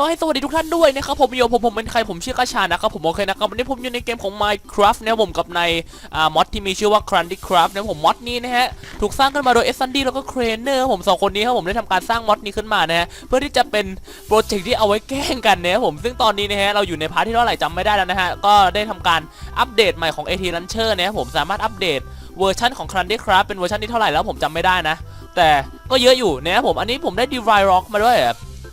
อายอให้สวัสดีทุกท่านด้วยนะครับผมโยผมผมเป็นใครผมชื่อกาชานะครับผมโอเคนะครับวันนี้ผมอยู่ในเกมของ Minecraft นะผมกับในอ่ามอดที่มีชื่อว่า Crundy Craft นะผมมอดนี้นะฮะถูกสร้างขึ้นมาโดย s อ d แล้วก็ c r a n e r ผมสองคนนี้ครับผมได้ทำการสร้างมอดนี้ขึ้นมานะฮะเพื่อที่จะเป็นโปรเจกต์ที่เอาไว้แกล้งกันนะผมซึ่งตอนนี้นะฮะเราอยู่ในพาร์ทที่เท่าไหร่จำไม่ได้แล้วนะฮะก็ได้ทำการอัปเดตใหม่ของ AT Launcher นะผมสามารถอัปเดตเวอร์ชันของ Crundy Craft เป็นเวอร์ชันที่เท่าไหร่แล้วผมจำไม่ได้นะแต่ก็เยอะอยู่นะผมอันนี้ผมได้ Divine Rock มาด้วย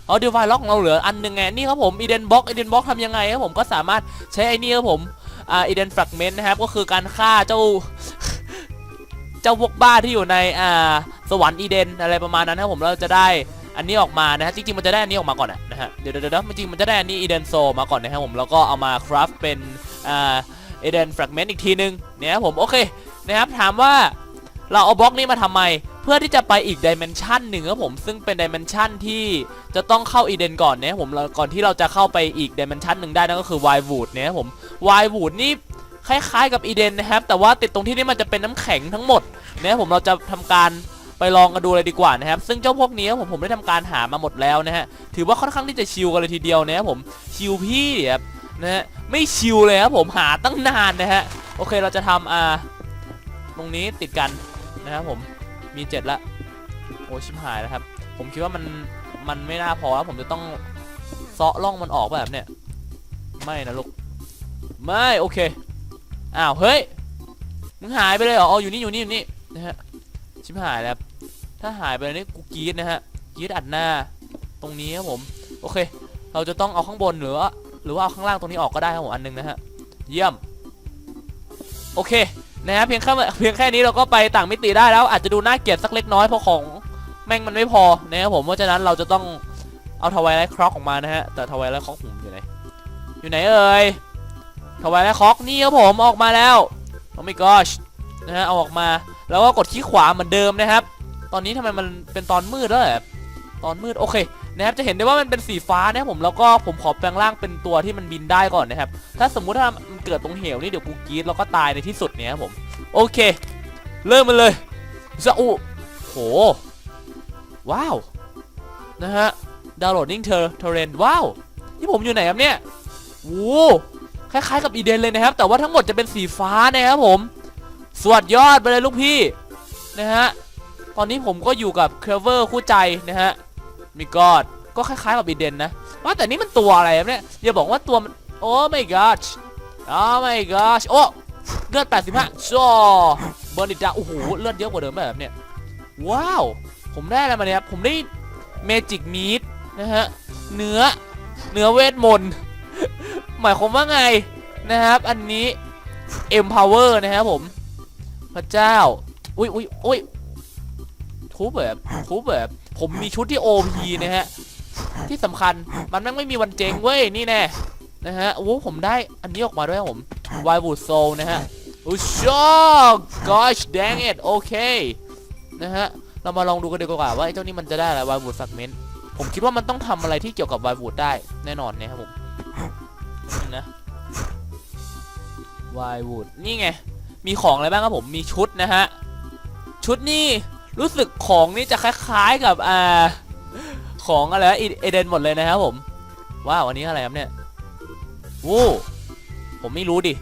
อะอ๋อ Divine Lock ของเราเหลืออันหนึ่งไงนี่ครับผม Eden Box Eden Box ทำยังไงครับผมก็สามารถใช้ไอ้นี่ครับผมอ่า Eden Fragment นะครับก็คือการฆ่าเจ้าเจ้าพวกบ้าที่อยู่ในอ่าสวรรค์อีเดนอะไรประมาณนั้นครับผมเราจะได้อันนี้ออกมานะฮะจริงๆมันจะได้อันนี้ออกมาก่อนนะฮะเดี๋ยวเดี๋ยวเดี๋ยวจริงๆมันจะได้อันนี้ Eden Soul มาก่อนนะครับผมแล้วก็เอามาคราฟเป็นอ่า Eden Fragment อีกทีนึงเนี่ยครับผมโอเคนะครับถามว่าเราเอาบล็อกนี้มาทำไม พื่อที่จะไปอีกดิเมนชันหนึ่งครับผมซึ่งเป็นดิเมนชันที่จะต้องเข้าอีเดนก่อนนะครับผมก่อนที่เราจะเข้าไปอีกดิเมนชันหนึ่งได้นั่นก็คือวายวูดเนะครับผมวายวูดนี่คล้ายๆกับอีเดนนะครับ แต่ว่าติดตรงที่นี่มันจะเป็นน้ำแข็งทั้งหมดเนะครับผมเราจะทำการไปลองกันดูเลยดีกว่านะครับ ซึ่งเจ้าพวกนี้ครับผมผมได้ทำการหามาหมดแล้วนะฮะ ถือว่าค่อนข้างที่จะชิลกันเลยทีเดียวนะครับผม ชิลพี่ครับนะฮะ ไม่ชิลเลยครับผมหาตั้งนานนะฮะ โอเคเราจะทำอ่า ตรงนี้ติดกันนะครับผม มีเจ็ดละโอ้ชิบหายแล้วครับ ผมคิดว่ามันมันไม่น่าพอครับผมจะต้องเซาะล่องมันออกแบบเนี้ยไม่นะลูกไม่โอเคอ้าวเฮ้ยมึงหายไปเลยเหรออ๋ออยู่นี่อยู่นี่อยู่นี่นะฮะชิบหายแล้วถ้าหายไปเลยนี่กูกีดนะฮะกีดอัดหน้า ตรงนี้ครับผมโอเค เราจะต้องเอาข้างบนหรือว่าหรือว่าเอาข้างล่างตรงนี้ออกก็ได้ครับผมอันหนึงนะฮะเยี่ยมโอเค นะฮะเพียงแค่เพียงแค่นี้เราก็ไปต่างมิติได้แล้ว อาจจะดูน่าเกลียดสักเล็กน้อยเพราะของแม่งมันไม่พอนะครับผมเพราะฉะนั้นเราจะต้องเอาทวายไลท์คร็อกออกมานะฮะแต่ทวายไลท์คร็อกผมอยู่ไหนอยู่ไหนเอ่ยทวายไลท์คร็อกนี่ครับผมออกมาแล้วโอ้ my gosh นะฮะเอาออกมาแล้วก็กดคลิกขวาเหมือนเดิมนะครับ ตอนนี้ทำไมมันเป็นตอนมืดแล้วเหรอตอนมืดโอเค นะครับจะเห็นได้ว่ามันเป็นสีฟ้านะครับผมแล้วก็ผมขอแปลงร่างเป็นตัวที่มันบินได้ก่อนนะครับถ้าสมมุติถ้ามันเกิดตรงเหวนี่เดี๋ยวกูกรีดแล้วก็ตายในที่สุดเนี่ยครับผมโอเค เริ่มมันเลยจะอุโหว้าวนะฮะดาวน์โหลดนิ่งเทอร์เทเรนว้าวที่ผมอยู่ไหนครับเนี่ยโอ้คล้ายๆกับอีเดนเลยนะครับ แต่ว่าทั้งหมดจะเป็นสีฟ้านะครับผม สวัสดยอดไปเลยลูกพี่นะฮะตอนนี้ผมก็อยู่กับเคลเวอร์คู่ใจนะฮะ มีกอดก็คล้ายๆกับอีเดนนะว่าแต่นี่มันตัวอะไรเนี่ยอย่าบอกว่าตัวมันโอ้ my god โอ้ my god โอ้เลือด 85จ้อเบอร์นิดาโอ้โหเลือดเยอะกว่าเดิมแบบเนี่ยว้าว ผมได้อะไรมาเนี่ยครับผมได้เมจิกมีดนะฮะเนื้อเนื้อเวทมนต์หมายความว่าไงนะครับอันนี้ empower นะครับผมพระเจ้า อุ้ยอุ้ยอุ้ยทุบแบบทุบแบบ ผมมีชุดที่ OP นะฮะ ที่สำคัญมันแม่งไม่มีวันเจ๊งเว้ย นี่แน่ นะฮะ โอ้ผมได้อันนี้ออกมาด้วยครับผมวายบูดโซนะฮะโอ้ชอบ gosh dang it โอเค นะฮะ เรามาลองดูกันดีกว่าว่าไอ้เจ้านี่มันจะได้อะไรวายบูดฟักเมนต์ผมคิดว่ามันต้องทำอะไรที่เกี่ยวกับวายบูดได้แน่นอนนะครับผมนี่นะวายบูดนี่ไง มีของอะไรบ้างครับผม มีชุดนะฮะ ชุดนี่ รู้สึกของนี่จะคล้ายๆกับอ่าของอะไรเอเดนหมดเลยนะครับผม ว้าวอันนี้อะไรครับเนี่ยโว้ผมไม่รู้ดิ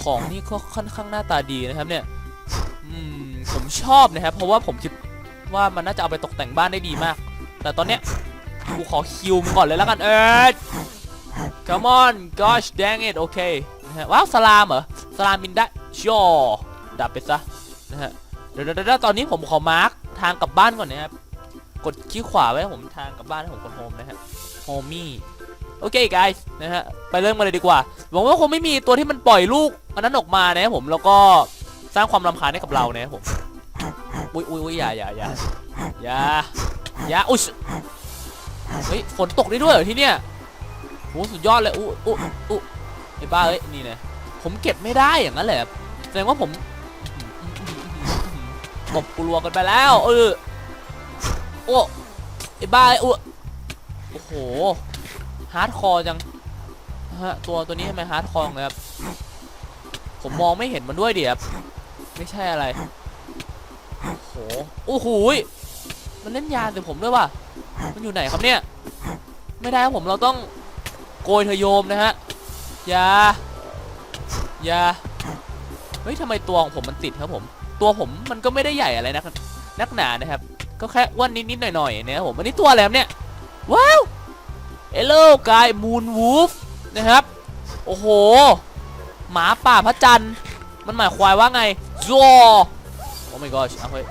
ของนี่ก็ค่อนข้างหน้าตาดีนะครับเนี่ยผมชอบนะครับ เพราะว่าผมคิดว่ามันน่าจะเอาไปตกแต่งบ้านได้ดีมาก แต่ตอนเนี้ยกูขอคิวมึงก่อนเลยแล้วกันเออ come on gosh dang it โอเคนะฮะว้าวสลามเหรอสลามบินได้ชัวดับไปซะนะฮะ เดี๋ยวเดี๋ยวตอนนี้ผมขอมาร์กทางกลับบ้านก่อนนะครับ กดคลิกขวาไว้ให้ผมทางกลับบ้านให้ผมกดโฮมนะฮะโฮมี่โอเค guys นะฮะ ไปเริ่มกันเลยดีกว่าหวังว่าคงไม่มีตัวที่มันปล่อยลูกอันนั้นออกมานะผมแล้วก็สร้างความรำคาญให้กับเรานะผมอุ้ยอุ้ยอุ้ยอย่าอย่าอย่าอย่าอย่าอุ้ยเฮ้ยฝนตกได้ด้วยเหรอที่เนี่ยโหสุดยอดเลยอู้อู้อู้ไอ้บ้าเอ้ยนี่นะผมเก็บไม่ได้อย่างนั้นเลยครับแสดงว่าผม กบกลัวกันไปแล้ว เออโอ้ไอ้บ้าอ้ยโอ้โหฮาร์ดคอร์จังฮะตัวตัวนี้ทำไมฮาร์ดคอร์เลยครับผมมองไม่เห็นมันด้วยเดิครับไม่ใช่อะไรโอ้โหโอ้โหมันเล่นยาใส่ผมด้วยว่ะมันอยู่ไหนครับเนี่ย ไม่ได้ครับผมเราต้องโกยเธอโยมนะฮะยายาเฮ้ยทำไมตัวของผมมันติดครับผม ตัวผมมันก็ไม่ได้ใหญ่อะไรนักนักหนานะครับ ก็แค่อ้วนนิดๆหน่อยๆนะครับผมอันนี้ตัวอะไรครับเนี่ยว้าวเอลโลกายมูนวูฟนะครับ โอ้โห หมาป่าพระจันทร์มันหมายควายว่าไงจอโอ้ my gosh เอาเฮ้ย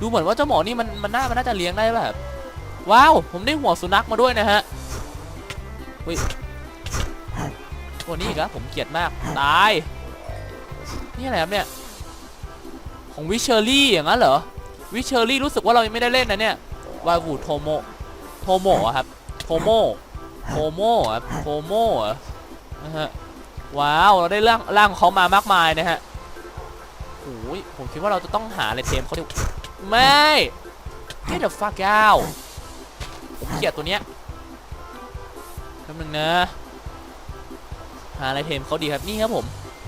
ดูเหมือนว่าเจ้าหมอนี่มันมันน่ามันน่าจะเลี้ยงได้แบบว้าว ผมได้หัวสุนัขมาด้วยนะฮะเฮ้ยตัวนี้อีกแล้วผมเกลียดมาก ตาย นี่อะไรครับเนี่ย ของวิเชอรี่อย่างนั้นเหรอวิเชอรี่รู้สึกว่าเรายังไม่ได้เล่นนะเนี่ยวาวูโทโมโทโมะครับโทโมโทโมครับโทโมนะฮะว้าวเราได้ร่างร่างของเขามามากมายนะฮะโอ้ยผมคิดว่าเราจะต้องหาอะไรเทมเขาดิไม่ get the fuck out ผมเกลียดตัวเนี้ยแป๊บนึงนะ หาอะไรเทมเขาดีครับนี่ครับผม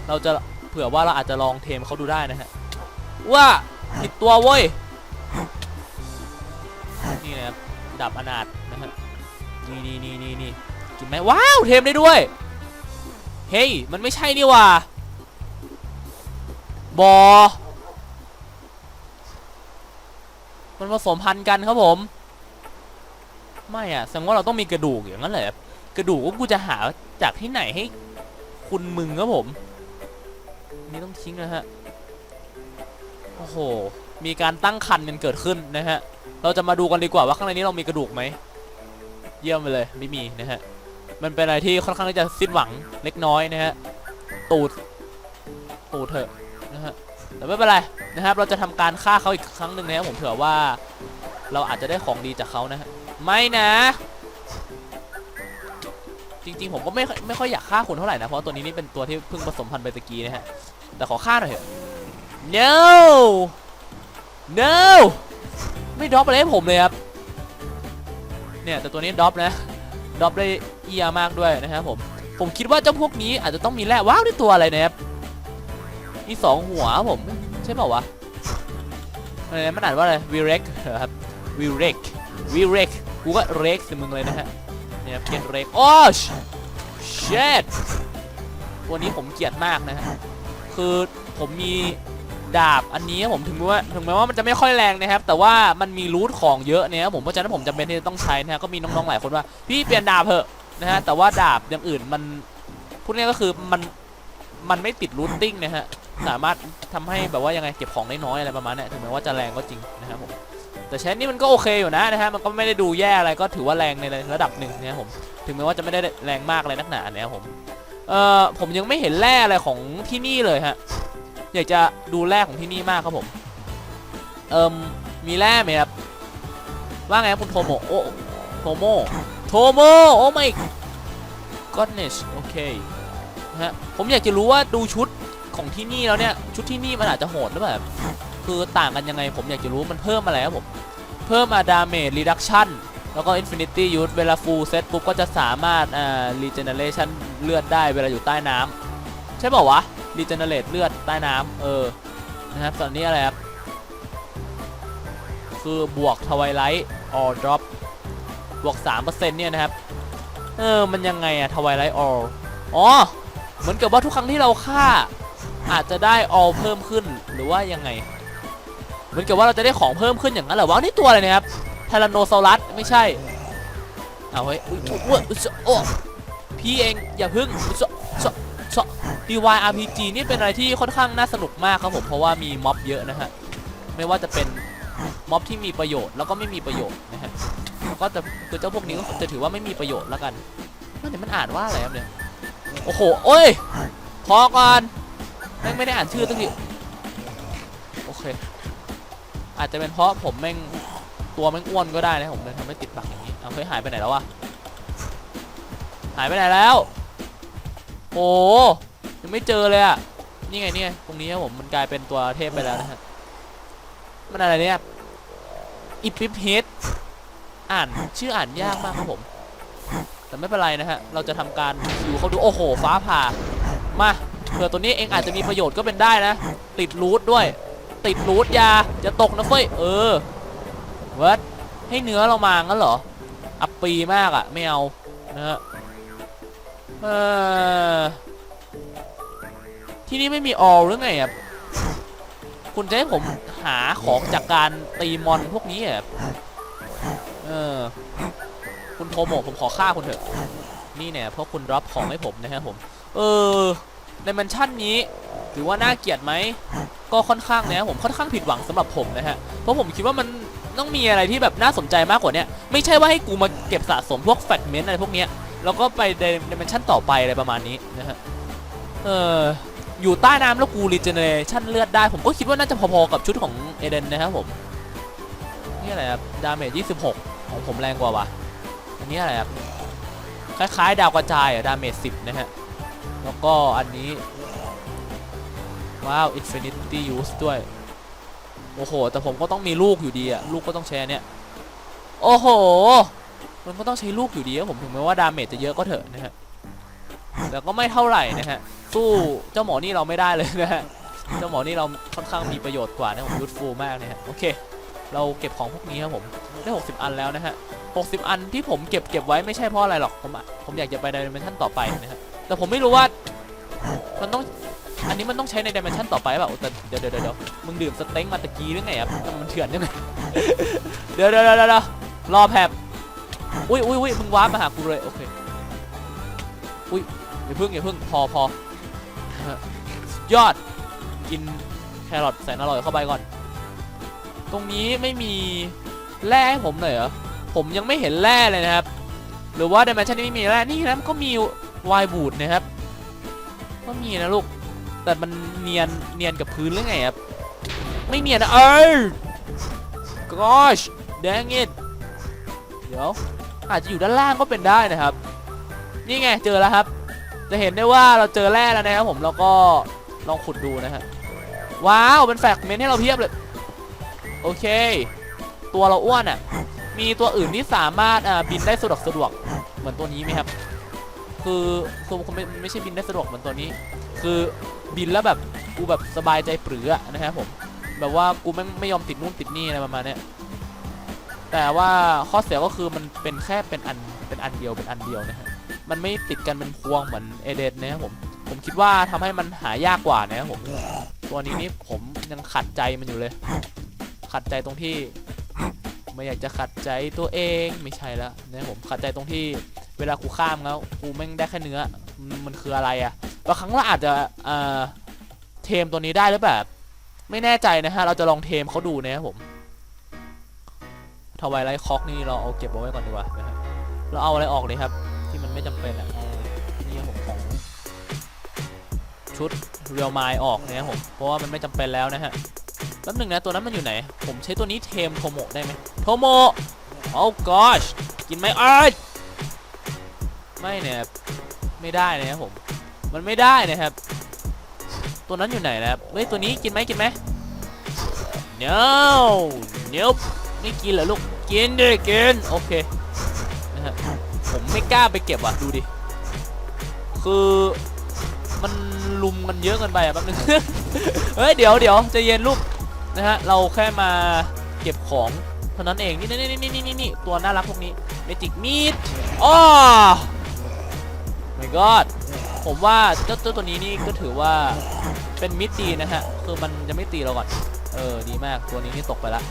เราจะเผื่อว่าเราอาจจะลองเทมเขาดูได้นะฮะ ว่าผิดตัวเว้ย นี่นะครับดับอนาถนะฮะนี่นี่นี่นี่นี่กินไหมว้าวเทมได้ด้วย เฮ้ย มันไม่ใช่นี่ว่าบอ มันผสมพันธุ์กันครับผม ไม่อะแสดงว่าเราต้องมีกระดูกอย่างนั้นเหรอกระดูกก็กูจะหาจากที่ไหนให้ คุณมึงครับผม นี่ต้องทิ้งนะฮะ อ้โห มีการตั้งคันกันเกิดขึ้นนะฮะ เราจะมาดูกันดีกว่าว่าข้างในนี้เรามีกระดูกไหม เยี่ยมไปเลยไม่มีนะฮะ มันเป็นอะไรที่ค่อนข้างที่จะสิ้นหวังเล็กน้อยนะฮะ ตูด ตูดเถอะนะฮะ แต่ไม่เป็นไรนะครับ เราจะทำการฆ่าเขาอีกครั้งหนึ่งนะครับผมเผื่อว่า เราอาจจะได้ของดีจากเขานะฮะ ไม่นะ จริงๆผมก็ไม่ไม่ค่อยอยากฆ่าคุณเท่าไหร่นะ เพราะตัวนี้นี่เป็นตัวที่เพิ่งผสมพันธุ์ไปตะกี้นะฮะ แต่ขอฆ่าหน่อยเถอะ no no ไม่ดรอปอะไรให้ผมเลยครับ เนี่ยแต่ตัวนี้ดรอปนะดรอปได้เอียมากด้วยนะครับผม ผมคิดว่าเจ้าพวกนี้อาจจะต้องมีแร่ว้าวนี่ตัวอะไรนะครับมีสองหัวผมใช่เปล่าวะอะไรนะมันอ่านว่าอะไรวีเร็กครับวีเร็กวีเร็กกูก็เร็กสิมึงเลยนะฮะเนี่ยเกลียดเร็กโอ้ชเชดตัวนี้ผมเกลียดมากนะฮะคือผมมี ดาบอันนี้ผมถึงแม้ว่าถึงแม้ว่ามันจะไม่ค่อยแรงนะครับ แต่ว่ามันมีรูทของเยอะเนี่ยผมเพราะฉะนั้นผมจำเป็นที่จะต้องใช้นะฮะก็มีน้องๆหลายคนว่าพี่เปลี่ยนดาบเถอะนะฮะแต่ว่าดาบอย่างอื่นมันพูดง่ายก็คือมันมันไม่ติดรูทติ้งนะฮะสามารถทำให้แบบว่ายังไงเก็บของได้น้อยอะไรประมาณนี้ถึงแม้ว่าจะแรงก็จริงนะครับผมแต่ใช้นี่มันก็โอเคอยู่นะนะฮะมันก็ไม่ได้ดูแย่อะไรก็ถือว่าแรงในระดับหนึ่งนะครับผมถึงแม้ว่าจะไม่ได้แรงมากอะไรนักหนานะครับผมเอ่อผมยังไม่เห็นแร่อะไรของที่นี่เลยฮะ อยากจะดูแร่ของที่นี่มากครับผมเอิมมีแร่ไหมครับว่าไงคุณโทโมโอโทโมโทโมโอ้ไม่ก็เนชโอเคนะฮะผมอยากจะรู้ว่าดูชุดของที่นี่แล้วเนี่ยชุดที่นี่มันอาจจะโหดหรือเปล่าครับคือต่างกันยังไงผมอยากจะรู้มันเพิ่มอะไรครับผมเพิ่มมาดาเมจรีดักชั่นแล้วก็ Infinity Use เวลา full set ปุ๊บก็จะสามารถอ่า regeneration เลือดได้เวลาอยู่ใต้น้ำใช่ป่าวะ รีเจเนเรตเลือดใต้น้ำเออนะครับตอนนี้อะไรครับคือบวกทวายไลท์ออ drop บวก3%เนี่ยนะครับ เออ มันยังไงอะทวายไลท์อออ๋อ เหมือนกับว่าทุกครั้งที่เราฆ่า อาจจะได้ออเพิ่มขึ้นหรือว่ายังไง เหมือนกับว่าเราจะได้ของเพิ่มขึ้นอย่างนั้นเหรอวะนี่ตัวอะไรเนะครับไทแรนโนซอรัสไม่ใช่ เอาเฮ้ยอุ๊ยอุ๊ยโอ้พี่เองอย่าพึ่งอุ๊ยอุ๊ย DY RPG นี่เป็นอะไรที่ค่อนข้างน่าสนุกมากครับผมเพราะว่ามีม็อบเยอะนะฮะไม่ว่าจะเป็นม็อบที่มีประโยชน์แล้วก็ไม่มีประโยชน์นะฮะแล้วก็จะคือเจ้าพวกนี้ก็จะถือว่าไม่มีประโยชน์แล้วกันนั่นเนี่ยมันอ่านว่าอะไรครับเนี่ยโอ้โหโอ้ยพอก่อนแม่งไม่ได้อ่านชื่อตั้งทีโอเค อาจจะเป็นเพราะผมแม่งตัวแม่งอ้วนก็ได้นะผมเลยทำให้ติดปากอย่างนี้เอาเฮ้ยหายไปไหนแล้ววะหายไปไหนแล้วโอ้ ยังไม่เจอเลยอะ นี่ไงนี่ไงตรงนี้ครับผมมันกลายเป็นตัวเทพไปแล้วนะฮะมันอะไรเนี่ยอิปิพเฮดอ่านชื่ออ่านยากมากครับผม แต่ไม่เป็นไรนะฮะ เราจะทำการคิวเขาดูโอ้โห ฟ้าผ่า มาเผื่อตัวนี้เองอาจจะมีประโยชน์ก็เป็นได้นะ ติดรูทด้วย ติดรูทยาจะตกนะเฟ้ยเออเวิร์ดให้เนื้อเรามางั้นเหรอ อัปปีมากอะไม่เอานะฮะเออ ที่นี่ไม่มีออลหรือไงอะคุณจะให้ผมหาของจากการตีมอนพวกนี้อะเออ คุณโทโมะผมขอฆ่าคุณเถอะ นี่เนี่ยเพราะคุณรับของให้ผมนะครับผม เออ ในแมนชั่นนี้ถือว่าน่าเกลียดไหม ก็ค่อนข้างนะครับผมค่อนข้างผิดหวังสำหรับผมนะฮะ เพราะผมคิดว่ามันต้องมีอะไรที่แบบน่าสนใจมากกว่าเนี้ยไม่ใช่ว่าให้กูมาเก็บสะสมพวกแฟกเมนต์อะไรพวกเนี้ยแล้วก็ไปในในแมนชั่นต่อไปอะไรประมาณนี้นะฮะ เออ อยู่ใต้น้ำแล้วกูรีเจเนเรชั่นเลือดได้ ผมก็คิดว่าน่าจะพอๆกับชุดของเอเดนนะครับผมนี่อะไรครับดาเมจ26 ของผมแรงกว่าวะอันนี้อะไรครับคล้ายๆ ดาวกระจายอะดาเมจ10 นะฮะ แล้วก็อันนี้ ว้าว Infinity Use ด้วย โอ้โห แต่ผมก็ต้องมีลูกอยู่ดีอะลูกก็ต้องใช้อันเนี่ย โอ้โห มันก็ต้องใช้ลูกอยู่ดีอะผมถึงแม้ว่าดาเมจจะเยอะก็เถอะนะฮะ แต่ก็ไม่เท่าไหร่นะฮะสู้เจ้าหมอนี่เราไม่ได้เลยนะฮะเจ้าหมอนี่เราค่อนข้างมีประโยชน์กว่านะผมยูทฟูลมากนะฮะโอเค เราเก็บของพวกนี้ครับผมได้ 60 อันแล้วนะฮะ60 อันที่ผมเก็บเก็บไว้ไม่ใช่เพราะอะไรหรอกผมผมอยากจะไปในดิเมนชันต่อไปนะฮะแต่ผมไม่รู้ว่ามันต้องอันนี้มันต้องใช้ในดิเมนชันต่อไปเปล่าแต่เดี๋ยวเดี๋ยวเดี๋ยวมึงดื่มสเต็งมาตะกี้หรือไงครับมันเถื่อนยังไงเดี๋ยวเดี๋ยวเดี๋ยวเดรอแผบอุ้ยอุ้ยอุ้ยมึงว้าร์ปมาหากูเลยโอเคอุ้ย อย่าเพิ่งอย่าเพิ่งพอพอยอดกินแครอทแสนอร่อยเข้าไปก่อน ตรงนี้ไม่มีแร่ให้ผมหน่อยเหรอผมยังไม่เห็นแร่เลยนะครับ หรือว่าดิเมนชันนี้ไม่มีแร่นี่นะมันก็มีวายบูดนะครับ ก็มีนะลูก แต่มันเนียนเนียนกับพื้นหรือไงครับ ไม่เนียนนะเอ้ย gosh dang it เดี๋ยวอาจจะอยู่ด้านล่างก็เป็นได้นะครับ นี่ไงเจอแล้วครับ จะเห็นได้ว่าเราเจอแร่แล้วนะครับผมแล้วก็ลองขุดดูนะฮะว้าวเป็นแฟกเมนให้เราเพียบเลยโอเค ตัวเราอ้วนอะมีตัวอื่นที่สามารถบินได้สะดวกสะดวกเหมือนตัวนี้ไหมครับ คือคือคงไม่ไม่ใช่บินได้สะดวกเหมือนตัวนี้ คือบินแล้วแบบกูแบบสบายใจปรืออนะครับผมแบบว่ากูไม่ไม่ยอมติดนู่นติดนี่อะไรประมาณนี้แต่ว่าข้อเสียก็คือมันเป็นแค่เป็นอันเป็นอันเดียวเป็นอันเดียวนะฮะ มันไม่ติดกันเป็นพวงเหมือนเอเดนนะครับผม ผมคิดว่าทำให้มันหายากกว่านะครับผม ตัวนี้นี่ผมยังขัดใจมันอยู่เลย ขัดใจตรงที่ ไม่อยากจะขัดใจตัวเองไม่ใช่แล้วนะครับผมขัดใจตรงที่เวลากูข้ามแล้วกูแม่งได้แค่เนื้อ มันคืออะไรอะบางครั้งเราอาจจะเอ่อเทมตัวนี้ได้หรือแบบไม่แน่ใจนะฮะ เราจะลองเทมเขาดูนะครับผมทวายไลท์คอกนี่เราเอาเก็บเอาไว้ก่อนดีกว่านะฮะเราเอาอะไรออกเลยครับ ที่มันไม่จำเป็นอะนี่ผมของชุดเรียวไมล์ออกนะครับผมเพราะว่ามันไม่จำเป็นแล้วนะฮะแป๊บหนึงนะตัวนั้นมันอยู่ไหน ผมใช้ตัวนี้เทมโทโมได้ไหมโทโมโอ้ gosh กินไหมเอ้ยไม่เนี่ยไม่ได้นะครับผม มันไม่ได้นะครับ ตัวนั้นอยู่ไหนนะครับเฮ้ยตัวนี้กินไหมกินไหม no nope ไม่กินเหรอลูกกินดิกินโอเค ไม่กล้าไปเก็บว่ะดูดิ คือมันลุมกันเยอะเกินไปอะแป๊บนึง เฮ้ยเดี๋ยวเดี๋ยวจะเย็นลูกนะฮะเราแค่มาเก็บของเท่านั้นเองนี่นี่นี่นี่นี่นี่ตัวน่ารักพวกนี้เมจิกมีดอ๋อ my god ผมว่าเจ้าเจ้าตัวนี้นี่ก็ถือว่าเป็นมิดดีนะฮะ คือมันจะไม่ตีเราก่อน เออดีมากตัวนี้นี่ตกไปละ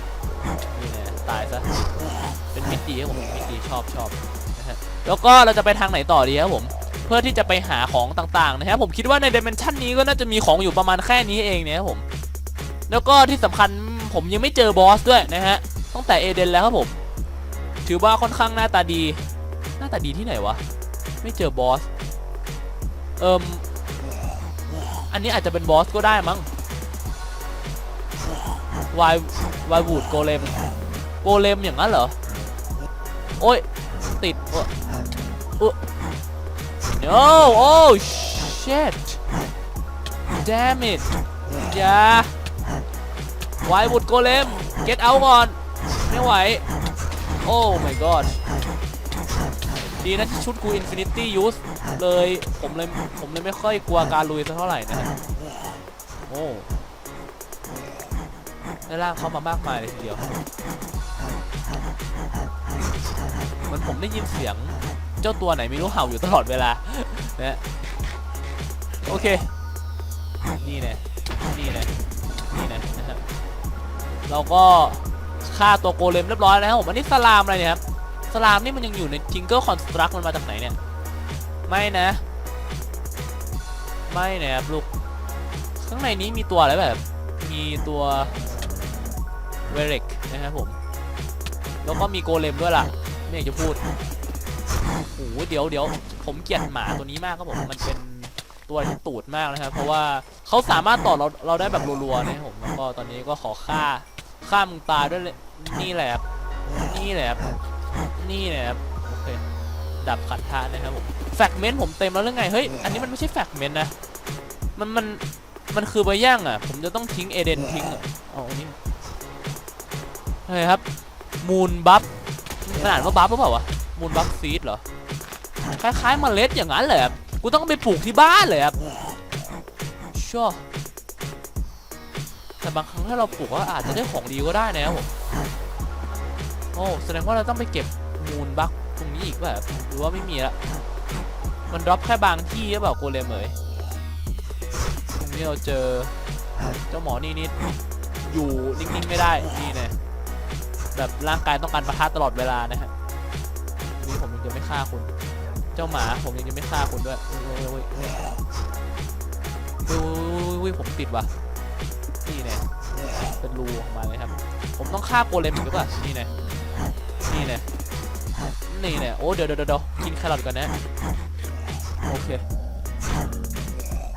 นี่น่ตายซะเป็นมิดดีครับผมมิดดีชอบชอบ นะฮะแล้วก็เราจะไปทางไหนต่อดีครับผมเพื่อที่จะไปหาของต่างๆนะครับผมคิดว่าในดิเมนชันนี้ก็น่าจะมีของอยู่ประมาณแค่นี้เองเนี่ยครับผมแล้วก็ที่สำคัญผมยังไม่เจอบอสด้วยนะฮะตั้งแต่เอเดนแล้วครับผมถือว่าค่อนข้างหน้าตาดี หน้าตาดีที่ไหนวะไม่เจอบอสเอิมอันนี้อาจจะเป็นบอสก็ได้มั้งวายวายวูดโกเลมโกเลมอย่างนั้นเหรอโอ้ย ติดเออเออ no oh shit damn it อย่าวายวูดโกเลม get out ก่อน ไม่ไหว โอ้ my god ดีนะที่ชุดกู Infinity Use เลยผมเลยผมเลยไม่ค่อยกลัวการลุยสักเท่าไหร่นะโอ้ได้ล่างเข้ามามากมายเลยทีเดียว ผมได้ยินเสียงเจ้าตัวไหนไม่รู้เห่าอยู่ตลอดเวลานะโอเค นี่แน่นี่แน่นี่แน่นะครับเราก็ฆ่าตัวโกเลมเรียบร้อยแล้วครับผมอันนี้สลามอะไรเนี่ยครับสลามนี่มันยังอยู่ในทิงเกิลคอนสตรักมันมาจากไหนเนี่ย ไม่นะ ไม่นะครับลูก ข้างในนี้มีตัวอะไรแบบ มีตัวเวเรกนะครับผม แล้วก็มีโกเลมด้วยล่ะ ไม่อยากจะพูดโอ้โหเดี๋ยวเดี๋ยวผมเกลียดหมาตัวนี้มากครับผมมันเป็นตัวที่ตูดมากนะครับ เพราะว่าเขาสามารถต่อเราเราได้แบบรัวๆนะครับผมแล้วก็ตอนนี้ก็ขอฆ่าฆ่ามึงตายด้วยนี่แหละนี่แหละนี่แหละโอเคดับขัดทานนะครับผมแฟกเมนต์ผมเต็มแล้วหรือไงเฮ้ยอันนี้มันไม่ใช่แฟกเมนต์นะมันมันมันคือใบย่างอะ ผมจะต้องทิ้งเอเดนทิ้งอะเอาอันนี้อะไรครับมูนบัฟ ขนาดว่าบัฟหรือเปล่าวะมูนบัฟซีดเหรอ คล้ายๆเมล็ดอย่างนั้นเลยครับกูต้องไปปลูกที่บ้านเลยครับชัวแต่บางครั้งถ้าเราปลูกก็อาจจะได้ของดีก็ได้นะครับผมโอ้แสดงว่าเราต้องไปเก็บมูนบัฟตรงนี้อีกแบบหรือว่าไม่มีละมันดรอปแค่บางที่หรือเปล่าโกเลมเอ๋ยตรงนี้เราเจอเจ้าหมอนี่นี่อยู่นิ่งๆไม่ได้นี่เนี่ย แบบร่างกายต้องการประทะตลอดเวลานะฮะทีนี้ผมยังจะไม่ฆ่าคุณ เจ้าหมาผมยังจะไม่ฆ่าคุณด้วยเว้ยเว้ยเว้ยเว้ยเว้ยผมติดว่ะนี่เนี่ยเป็นรูออกมาเลยครับ ผมต้องฆ่าโกเลมอีกหรือเปล่านี่เนี่ยนี่เนี่ยนี่เนี่ยโอ้เดี๋ยวเดี๋ยวเดี๋ยวกินแครอทก่อนนะโอเค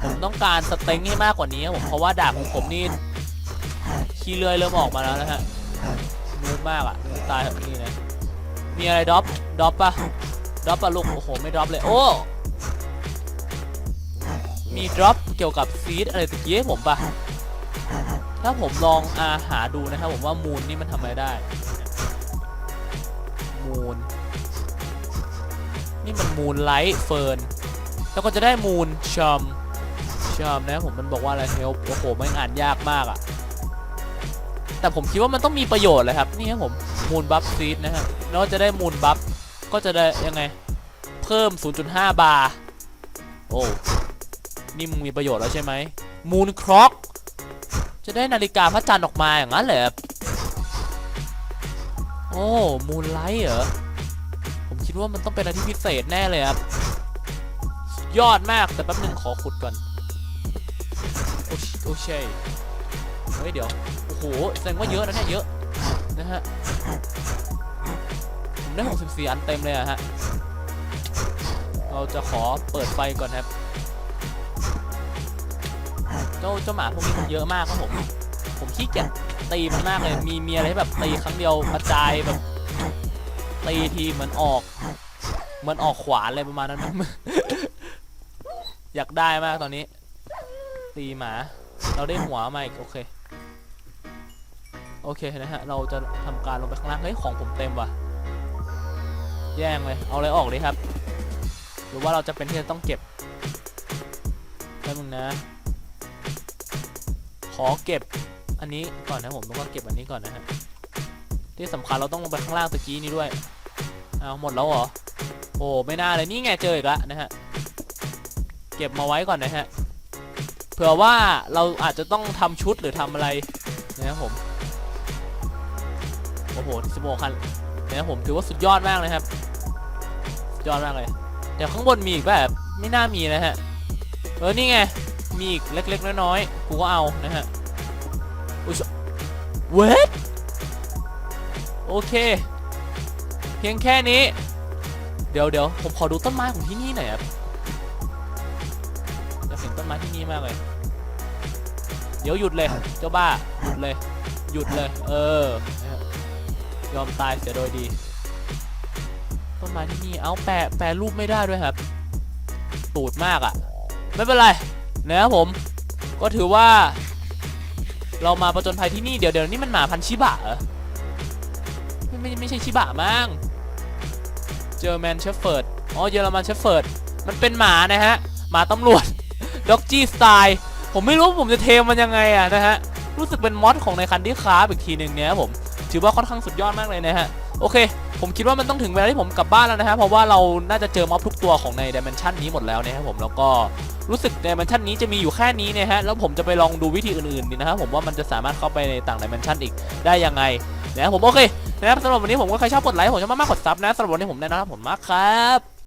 ผมต้องการสเต็งให้มากกว่านี้ครับผมเพราะว่าดาบของผมนี่ขี้เลื่อยเริ่มออกมาแล้วนะฮะ นูบมากอะตายแบบนี้นะมีอะไรดรอปดรอปปะดรอปปะลูกโอ้โหไม่ดรอปเลยโอ้มีดรอปเกี่ยวกับซีดอะไรตะกี้ให้ผมปะถ้าผมลองอาหาดูนะครับผมว่ามูนนี่มันทำอะไรได้ มูนนี่มันมูนไลท์เฟิร์นแล้วก็จะได้มูนชัมชัมนะผมมันบอกว่าอะไรเฮลโอ้โหไม่งอ่านยากมากอะ่ะ แต่ผมคิดว่ามันต้องมีประโยชน์เลยครับ นี่ครับผมมูนบัฟซีดนะฮะแล้วจะได้มูนบัฟก็จะได้ยังไง เพิ่ม 0.5 บาร์โอ้นี่มึงมีประโยชน์แล้วใช่ไหมมูนคร็อกจะได้นาฬิกาพระจันทร์ออกมาอย่างนั้นเหรอครับโอ้มูนไลท์เหรอผมคิดว่ามันต้องเป็นอะไรที่พิเศษแน่เลยครับยอดมากแต่แป๊บนึงขอขุดก่อนโอชโอเชยเฮ้ยเดี๋ยว โอ้โหแสดงว่าเยอะนะเนี่ยเยอะนะฮะผมได้ 64 อันเต็มเลยอะฮะ เราจะขอเปิดไฟก่อนครับ เจ้าเจ้าหมาพวกนี้มันเยอะมากครับผม ผมขี้เกียจตีมันมากเลย มีเมียอะไรแบบตีครั้งเดียวกระจายแบบตีทีเหมือนออกเหมือนออกขวานอะไรประมาณนั้น อยากได้มากตอนนี้ ตีหมา เราได้หัวมาอีกโอเค โอเคนะฮะ เราจะทำการลงไปข้างล่าง เฮ้ย ของผมเต็มว่ะ แย่งเลย เอาอะไรออกเลยครับ หรือว่าเราจะเป็นที่จะต้องเก็บแป๊บนึงนะ ขอเก็บอันนี้ก่อนนะผมต้องก็เก็บอันนี้ก่อนนะฮะ ที่สำคัญเราต้องลงไปข้างล่างตะกี้นี้ด้วย เอาหมดแล้วเหรอ โอ้ไม่น่าเลยนี่ไงเจออีกแล้วนะฮะ เก็บมาไว้ก่อนนะฮะ เผื่อว่าเราอาจจะต้องทำชุดหรือทำอะไรนะครับผม โอ้โหสิบโมคันนะครับผมถือว่าสุดยอดมากเลยครับยอดมากเลยเดี๋ยวข้างบนมีอีกแบบไม่น่ามีนะฮะเออนี่ไงมีอีกเล็กๆน้อยๆกูก็เอานะฮะอุ้ยเวทโอเค เพียงแค่นี้ เดี๋ยวเดี๋ยวผมขอดูต้นไม้ของที่นี่หน่อยครับอยากเห็นต้นไม้ที่นี่มากเลย เดี๋ยวหยุดเลย เจ้าบ้าหยุดเลย หยุดเลย เออนะครับ ยอมตายเสียโดยดี ต้นไม้ที่นี่เอาแปะแปะรูปไม่ได้ด้วยครับ ตูดมากอะ่ะ ไม่เป็นไรนะครับผม ก็ถือว่า เรามาประจนภัยที่นี่เดี๋ยวเดี๋ยวนี่มันหมาพันชิบะเหรอไม่ไม่ไม่ใช่ชิบะมั้งเจอแมนเชฟเฟิร์ดอ๋อเยอรมันเชฟเฟิร์ดมันเป็นหมานะฮะ หมาตำรวจด็อกจี้สไตล์ผมไม่รู้ผมจะเทมมันยังไงอะนะฮะ รู้สึกเป็นมอดของในคันที่คราอีกทีหนึ่งเนี่ยผม ถือว่าค่อนข้างสุดยอดมากเลยนะฮะโอเค ผมคิดว่ามันต้องถึงเวลาที่ผมกลับบ้านแล้วนะฮะเพราะว่าเราน่าจะเจอม็อบทุกตัวของในดิเมนชันนี้หมดแล้วนะครับผมแล้วก็รู้สึกดิเมนชันนี้จะมีอยู่แค่นี้นะฮะแล้วผมจะไปลองดูวิธีอื่นๆดีนะครับผมว่ามันจะสามารถเข้าไปในต่างดิเมนชันอีกได้ยังไงนะครับผมโอเคนะครับสำหรับวันนี้ผมก็ใครชอบกดไลค์ผมจะมากๆกดซับนะสำหรับวันนี้ผมแนะนำผมมากครับ